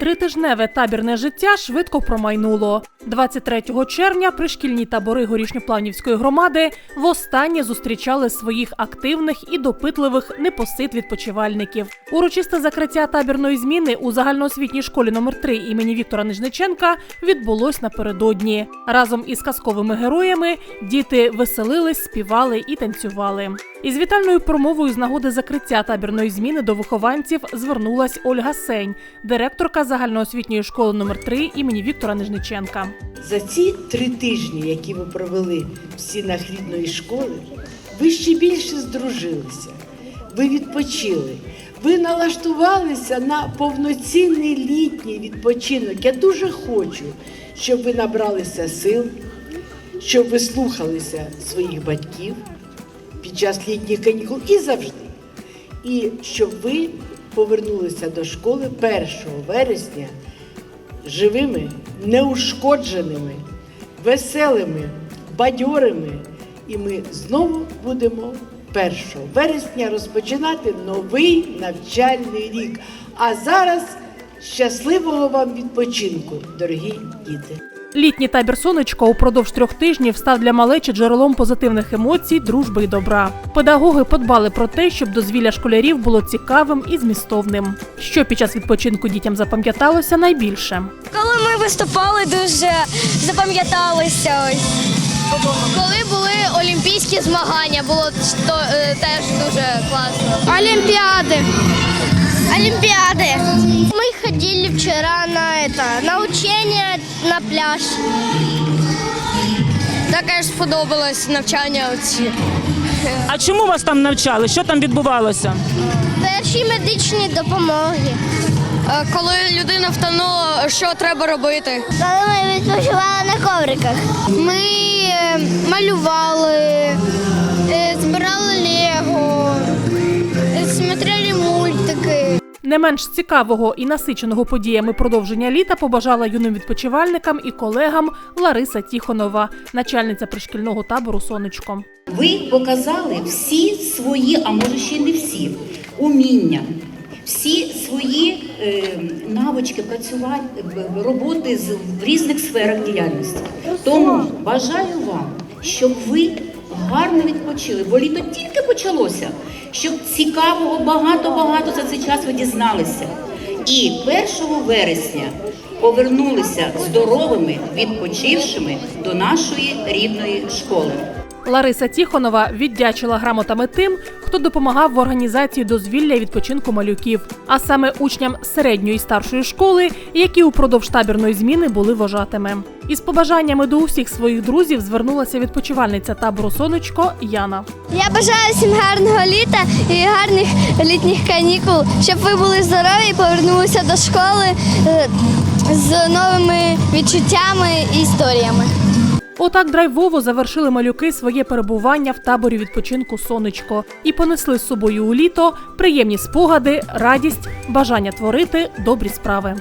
Тритижневе табірне життя швидко промайнуло. 23 червня пришкільні табори горішньоплавнівської громади востаннє зустрічали своїх активних і допитливих непосид відпочивальників. Урочисте закриття табірної зміни у загальноосвітній школі номер 3 імені Віктора Нижниченка відбулось напередодні. Разом із казковими героями діти веселились, співали і танцювали. Із вітальною промовою з нагоди закриття табірної зміни до вихованців звернулась Ольга Сень, директорка загальноосвітньої школи номер 3 імені Віктора Нижниченка. За ці три тижні, які ви провели в стінах рідної школи, ви ще більше здружилися, ви відпочили, ви налаштувалися на повноцінний літній відпочинок. Я дуже хочу, щоб ви набралися сил, щоб ви слухалися своїх батьків під час літніх канікул і завжди. І щоб ви повернулися до школи 1 вересня живими, неушкодженими, веселими, бадьорими. І ми знову будемо 1 вересня розпочинати новий навчальний рік. А зараз щасливого вам відпочинку, дорогі діти! Літній табір сонечко упродовж трьох тижнів став для малечі джерелом позитивних емоцій, дружби і добра. Педагоги подбали про те, щоб дозвілля школярів було цікавим і змістовним. Що під час відпочинку дітям запам'яталося найбільше. Коли ми виступали, дуже запам'яталися. Ось. Коли були олімпійські змагання, було то, е, теж дуже класно. Олімпіади. Олімпіади. Мы ходили вчера на это, на учение на пляж. Таке ж сподобалось навчання оці. А чому вас там навчали? Що там відбувалося? Перші медичні допомоги. Коли людина втонула, що треба робити? Коли ми відпочивали на ковриках. Ми е, малювали, Не менш цікавого і насиченого подіями продовження літа побажала юним відпочивальникам і колегам Лариса Тіхонова, начальниця пришкільного табору Сонечко. Ви показали всі свої, а може ще й не всі, уміння, всі свої е, навички працювання, б- роботи з, в різних сферах діяльності. Тому бажаю вам, щоб ви гарно відпочили, бо літо тільки почалося, щоб цікавого багато-багато за цей час ви дізналися. І 1 вересня повернулися здоровими, відпочившими до нашої рідної школи. Лариса Тіхонова віддячила грамотами тим, хто допомагав в організації дозвілля і відпочинку малюків, а саме учням середньої і старшої школи, які упродовж табірної зміни були вожатими. Із побажаннями до усіх своїх друзів звернулася відпочивальниця табору Сонечко Яна. Я бажаю всім гарного літа і гарних літніх канікул, щоб ви були здорові повернулися до школи е, з новими відчуттями і історіями. Отак драйвово завершили малюки своє перебування в таборі відпочинку Сонечко і понесли з собою у літо приємні спогади, радість, бажання творити добрі справи.